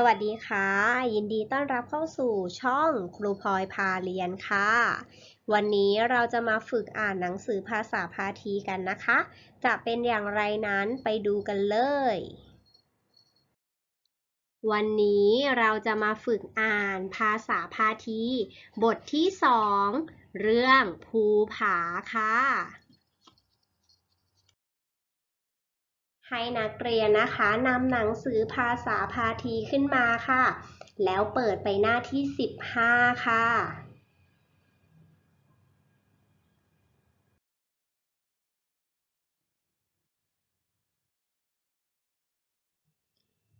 สวัสดีค่ะ ยินดีต้อนรับเข้าสู่ช่องครูพลอยพาเรียนค่ะ วันนี้เราจะมาฝึกอ่านหนังสือภาษาพาทีกันนะคะ จะเป็นอย่างไรนั้นไปดูกันเลย วันนี้เราจะมาฝึกอ่านภาษาพาที บทที่สองเรื่องภูผาค่ะ ให้นักเรียนนะคะนำหนังสือภาษาพาทีขึ้นมาค่ะ แล้วเปิดไปหน้าที่ 15 ค่ะ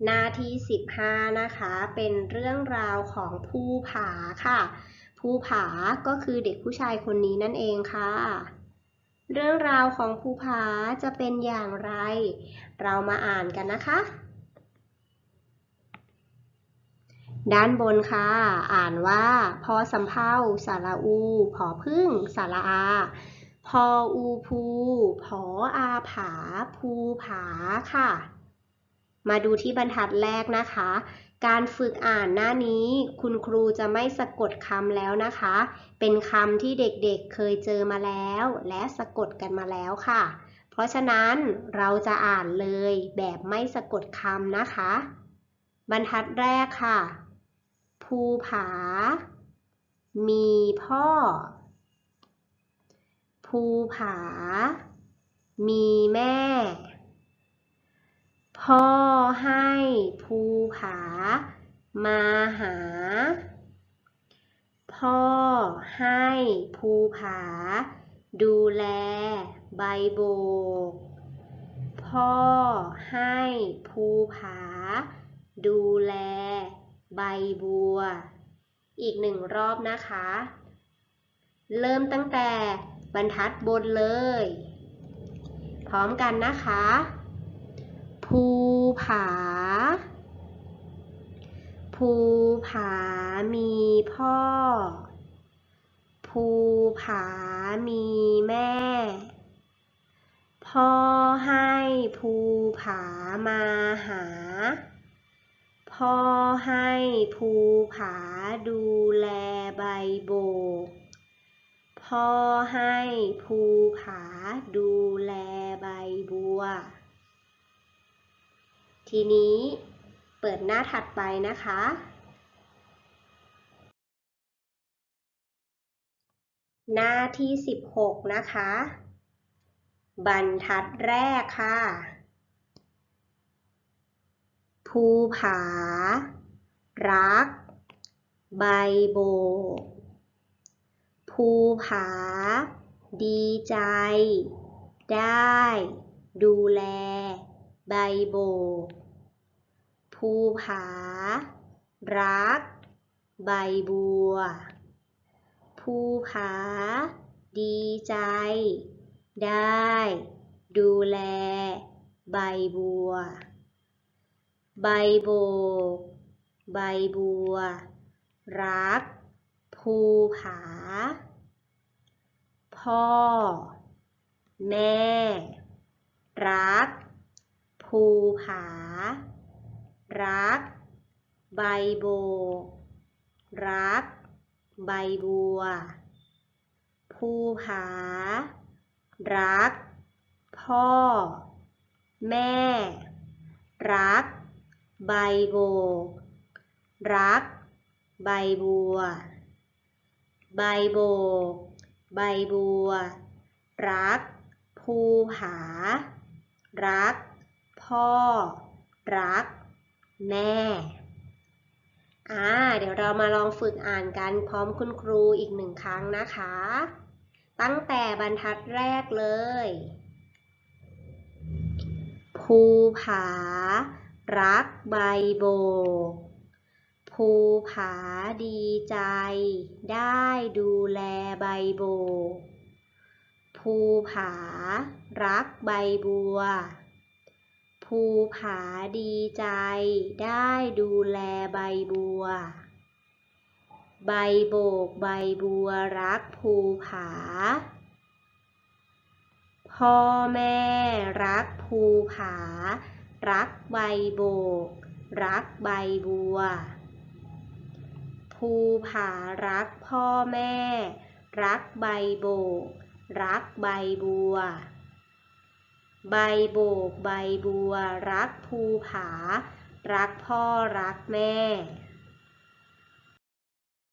หน้าที่ 15 นะคะ เป็นเรื่องราวของภูผาค่ะ ภูผาก็คือเด็กผู้ชายคนนี้นั่นเองค่ะ เรื่องราวของภูผาจะเป็นอย่างไร เรามาอ่านกันนะคะ ด้านบนค่ะ อ่านว่า พอสำเพาสาระอู ผอพึ่งสาระอา พออูภู ผออาผา ภูผาค่ะ มาดูที่บรรทัดแรกนะคะ การฝึกอ่านหน้านี้ คุณครูจะไม่สะกดคำแล้วนะคะ เป็นคำที่เด็กๆเเคยเจอมาแล้ว และสะกดกันมาแล้วค่ะ เพราะฉะนั้นเราจะอ่านเลยแบบไม่สะกดคำนะคะ บรรทัดแรกค่ะ ภูผา มีพ่อ ภูผา มีแม่ พ่อให้ภูผา มาหา พ่อให้ภูผา ดูแลใบโบก พ่อให้ภูผา ดูแลใบบัว อีกหนึ่งรอบนะคะ เริ่มตั้งแต่บรรทัดบนเลย พร้อมกันนะคะ ภูผา ภูผามีพ่อ ภูผามีแม่ พ่อให้ภูผามาหา พ่อให้ภูผาดูแลใบโบกพ่อให้ภูผาดูแลใบบัว ทีนี้เปิดหน้าถัดไปนะคะ หน้าที่ 16 นะคะ บรรทัดแรกค่ะ ภูผา รัก ใบโบก ภูผา ดีใจ ได้ ดูแล ใบโบก ภูผา รัก ใบบัว ภูผา ดีใจ ได้ ดูแล ใบบัว ใบโบก ใบบัว รัก ภูผา พ่อ แม่ รัก ภูผา รัก ใบโบ รัก ใบบัว ภูผา รัก พ่อ แม่ รัก ใบโบ รัก ใบบัว ใบโบ ใบบัว รัก ภูผา รัก พ่อ รัก แม่ อ่า เดี๋ยวเรามาลองฝึกอ่านกันพร้อมคุณครูอีกหนึ่งครั้งนะคะ ตั้งแต่บรรทัดแรกเลย ภูผา รักใบโบก ภูผาดีใจ ได้ดูแลใบโบก ภูผา รักใบบัว ภูผาดีใจ ได้ดูแลใบบัว ใบโบกใบบัวรักภูผา พ่อแม่รักภูผา รักใบโบก รักใบบัว ภูผารักพ่อแม่ รักใบโบก รักใบบัว ใบโบก ใบบัว รักภูผา รักพ่อรักแม่